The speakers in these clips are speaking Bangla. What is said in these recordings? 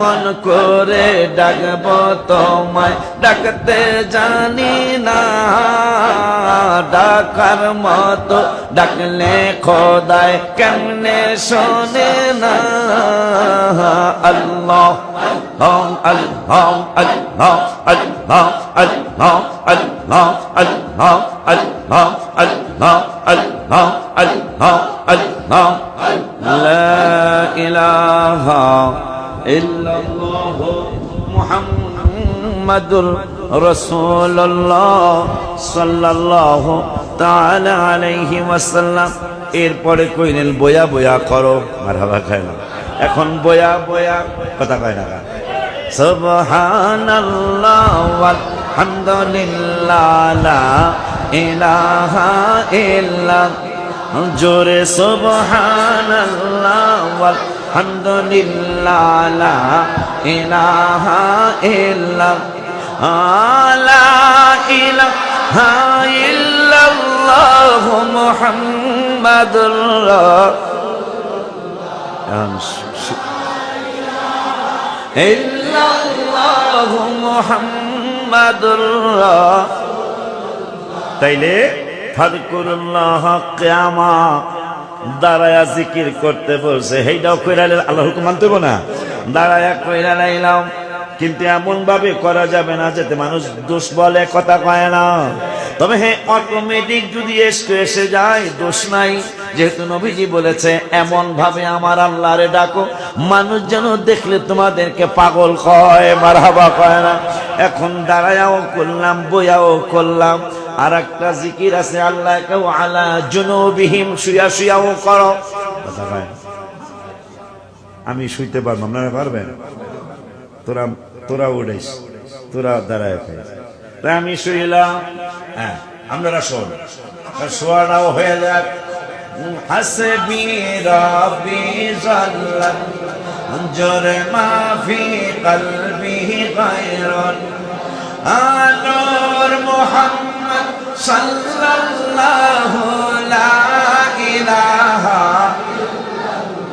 মন করে ডাকব তোমায় ডাকতে জানি না ডাকার মতো ডাকলে খোদায় কেমনে শোনে না আল্লাহ আল্লাহ আল্লাহ আল্লাহ আল্লাহ আল্লাহ আল্লাহ আল্লাহ আল্লাহ আল্লাহ আল্লাহ আল্লাহ লা ইলাহা ইল্লাল্লাহ মুহাম্মাদুর রাসূলুল্লাহ সাল্লাল্লাহু তাআলা আলাইহি ওয়াসাল্লাম। এরপরে কইলেন, বয়া বয়া করো। মারহাবা খায় না। এখন বয়া বয়া কথা কয় না সুবহানাল্লাহ ওয়ালহামদুলিল্লাহ, লা ইলাহা ইল্লা জোরে সুবহানাল্লাহ ওয়ালহামদুলিল্লাহ লা ইলাহা ইল্লা লা ইলাহা ইল্লাল্লাহ মুহাম্মাদুর ইল্লাল্লাহু মুহাম্মাদুর তাইলে ফাদকুরুল্লাহ কিয়ামা দাঁড়ায়া জিকির করতে বলছে হেইটাও কইরালে আল্লাহ হুকুম মানতে হইবো না? দাঁড়ায়া কইরা লাইলাম, কিন্তু এমন ভাবে করা যাবে না যাতে মানুষ দোষ বলে, কথা কয় না। তবে হ্যাঁ অটোমেটিক যদি এসে এসে যায়, দোষ নাই। যেহেতু নবীজি বলেছে এমন ভাবে আমার আল্লাহরে ডাকো, মানুষ যেন দেখলে তোমাদেরকে পাগল কয় মারাবা কয় না। এখন দাঁড়ায়াও করলাম, বইয়াও করলাম আর একটা জিকির আছে, আল্লাহ কেউ আলা জুনুবিহিম শুয়া শুয়াও করো। না। আমি শুইতে পারব আপনারা পারবেন? তোরা তোরা উড়াইস, তোরা দাঁড়ায় খাইস তাই আমি শুইলাম। হ্যাঁ আপনারা শোন। শোয়াটাও হয়ে যাক। হাসবি রবি জাল্লাত জোরে মাফি কলবি গায়রন আনোর মোহাম্মদ সাল্লাল্লাহু লা ইলাহা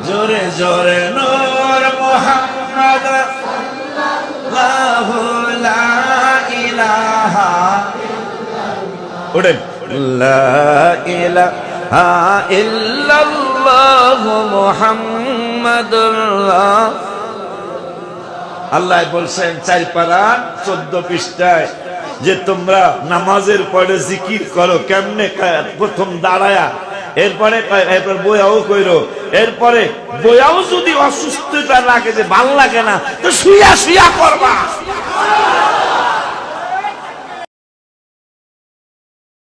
জোরে জোরে, নূর মোহাম্মদ লাহু লা ইলাহা উঠেন। লা ইলাহা ইল্লাল্লাহু মুহাম্মাদুর রাসূলুল্লাহ আল্লাহ বলছেন চার পারা চোদ্দ পৃষ্ঠায় যে তোমরা নামাজের পরে জিকির করো, কেমনে প্রথম দাঁড়ায়া। এরপরে এরপর বইয়াও কইরো। এরপরে বইয়াও যদি অসুস্থতা লাগে, যে ভালো লাগে না, তো শুয়া শুয়া করবা।